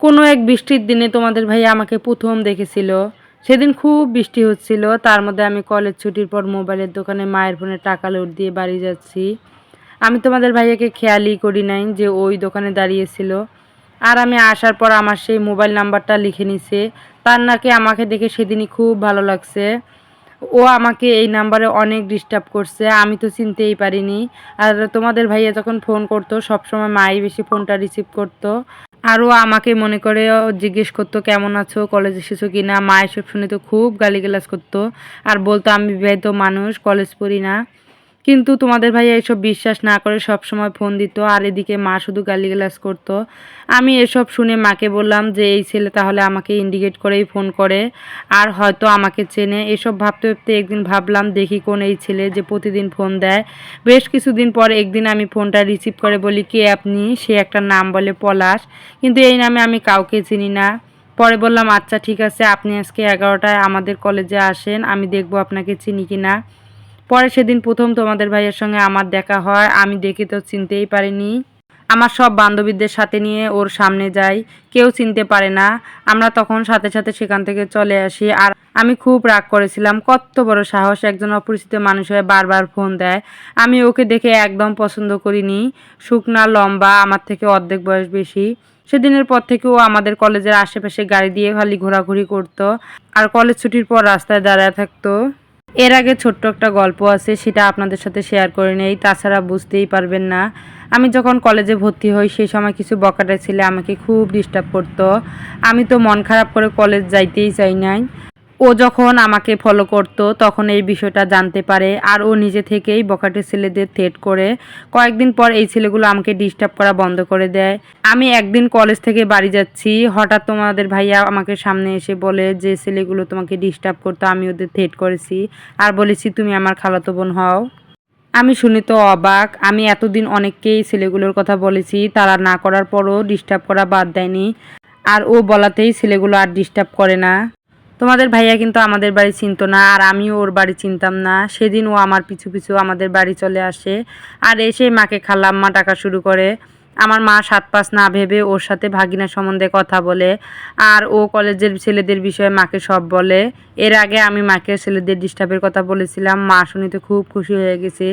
কোনো এক বৃষ্টির দিনে তোমাদের ভাইয়া আমাকে প্রথম দেখেছিল। সেদিন খুব বৃষ্টি হচ্ছিল, তার মধ্যে আমি কলেজ ছুটির পর মোবাইলের দোকানে মায়ের ফোনে টাকা লোড দিয়ে বাড়ি যাচ্ছি। আমি তোমাদের ভাইয়াকে খেয়ালই করি নাই যে ওই দোকানে দাঁড়িয়েছিল। আর আমি আসার পর আমার সেই মোবাইল নাম্বারটা লিখে নিছে। তার নাকি আমাকে দেখে সেদিনই খুব ভালো লাগছে। ও আমাকে এই নাম্বারে অনেক ডিস্টার্ব করছে, আমি তো চিনতেই পারিনি। আর তোমাদের ভাইয়া যখন ফোন করতো, সবসময় মাই বেশি ফোনটা রিসিভ করতো। আরও আমাকে মনে করে জিজ্ঞেস করতো, কেমন আছো? কলেজ এসেছ কি না? মা এসব শুনে তো খুব গালিগালাজ করতো। আর বলতো, আমি বিবাহিত মানুষ, কলেজ পড়ি না। কিন্তু তোমাদের ভাইয়া এসব বিশ্বাস না করে সব সময় ফোন দিত, আর এদিকে মা শুধু গালিগালাজ করতো। আমি এসব শুনে মাকে বললাম যে, এই ছেলে তাহলে আমাকে ইন্ডিকেট করেই ফোন করে, আর হয়তো আমাকে চেনে। এসব ভাবতে ভাবতে একদিন ভাবলাম, দেখি কোন এই ছেলে যে প্রতিদিন ফোন দেয়। বেশ কিছুদিন পর একদিন আমি ফোনটা রিসিভ করে বলি, কে আপনি? সে একটা নাম বলে পলাশ, কিন্তু এই নামে আমি কাউকে চিনি না। পরে বললাম আচ্ছা ঠিক আছে, আপনি আজকে এগারোটায় আমাদের কলেজে আসেন, আমি দেখব আপনাকে চিনি কি না পরে সেদিন প্রথম তোমাদের ভাইয়ের সঙ্গে আমার দেখা হয়, আমি দেখে তো চিনতেই পারিনি। আমার সব বান্ধবীদের সাথে নিয়ে ওর সামনে যাই, কেউ চিনতে পারে না। আমরা তখন সাথে সাথে সেখান থেকে চলে আসি আর আমি খুব রাগ করেছিলাম। কত বড় সাহস, একজন অপরিচিত মানুষ হয়ে বারবার ফোন দেয়। আমি ওকে দেখে একদম পছন্দ করিনি। শুকনা, লম্বা, আমার থেকে অর্ধেক বয়স বেশি। সেদিনের পর থেকে ও আমাদের কলেজের আশেপাশে গাড়ি দিয়ে খালি ঘোরাঘুরি করতো আর কলেজ ছুটির পর রাস্তায় দাঁড়ায় থাকতো। এর আগে ছোট্ট একটা গল্প আছে, সেটা আপনাদের সাথে শেয়ার করে নেই, তাছাড়া বুঝতেই পারবেন না। আমি যখন কলেজে ভর্তি হই সেই সময় কিছু বকাটা ছেলে আমাকে খুব ডিস্টার্ব করতো। আমি তো মন খারাপ করে কলেজ যাইতেই চাই নাই। ও যখন আমাকে ফলো করতো, তখন এই বিষয়টা জানতে পারে। আর ও নিজে থেকেই বকাটে ছেলেদের থেট করে। কয়েকদিন পর এই ছেলেগুলো আমাকে ডিস্টার্ব করা বন্ধ করে দেয়। আমি একদিন কলেজ থেকে বাড়ি যাচ্ছি। হঠাৎ তোমাদের ভাইয়া আমাকে সামনে এসে বলে যে, ছেলেগুলো তোমাকে ডিস্টার্ব করতো, আমি ওদের থেট করেছি। আর বলেছি, তুমি আমার খালাতো বোন হও। আমি শুনি তো অবাক। আমি এতদিন অনেককেই ছেলেগুলোর কথা বলেছি। তারা না করার পরও ডিস্টার্ব করা বাদ দেয়নি। আর ও বলাতেই ছেলেগুলো আর ডিস্টার্ব করে না। তোমাদের ভাইয়া কিন্তু আমাদের বাড়ি চিনতো না, আর আমিও ওর বাড়ি চিনতাম না। সেদিন ও আমার পিছু পিছু আমাদের বাড়ি চলে আসে, আর এসে মাকে খালাম্মা টাকা শুরু করে। আমার মা সাত পাঁচ না ভেবে ওর সাথে ভাগিনা সম্বন্ধে কথা বলে, আর ও কলেজের ছেলেদের বিষয়ে মাকে সব বলে। এর আগে আমি মাকে ছেলেদের ডিস্টার্বের কথা বলেছিলাম, মা শুনিতে খুব খুশি হয়ে গেছে।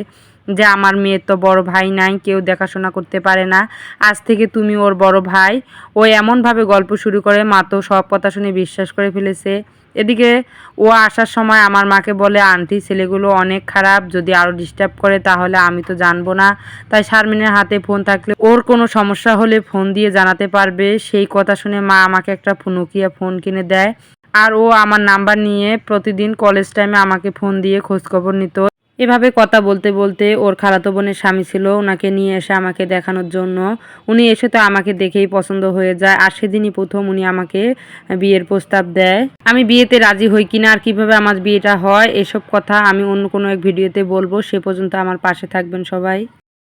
যে আমার মেয়ের তো বড় ভাই নাই, কেউ দেখাশোনা করতে পারে না। আজ থেকে তুমি ওর বড় ভাই। ও এমনভাবে গল্প শুরু করে, মা তো সব কথা শুনে বিশ্বাস করে ফেলেছে। এদিকে ও আসার সময় আমার মাকে বলে, আন্টি, ছেলেগুলো অনেক খারাপ, যদি আরও ডিস্টার্ব করে তাহলে আমি তো জানব না। তাই শারমিনের হাতে ফোন থাকলে ওর কোনো সমস্যা হলে ফোন দিয়ে জানাতে পারবে। সেই কথা শুনে মা আমাকে একটা নোকিয়া ফোন কিনে দেয়। আর ও আমার নাম্বার নিয়ে প্রতিদিন কলেজ টাইমে আমাকে ফোন দিয়ে খোঁজখবর নিত। এভাবে কথা বলতে বলতে ওর খালাতো বোনের স্বামী ছিল, ওনাকে নিয়ে এসে আমাকে দেখানোর জন্য। উনি এসে তো আমাকে দেখেই পছন্দ হয়ে যায়, আর সেদিনই প্রথম উনি আমাকে বিয়ের প্রস্তাব দেয়। আমি বিয়েতে রাজি হই কিনা আর কীভাবে আমার বিয়েটা হয়, এসব কথা আমি অন্য কোনো এক ভিডিওতে বলব। সে পর্যন্ত আমার পাশে থাকবেন সবাই।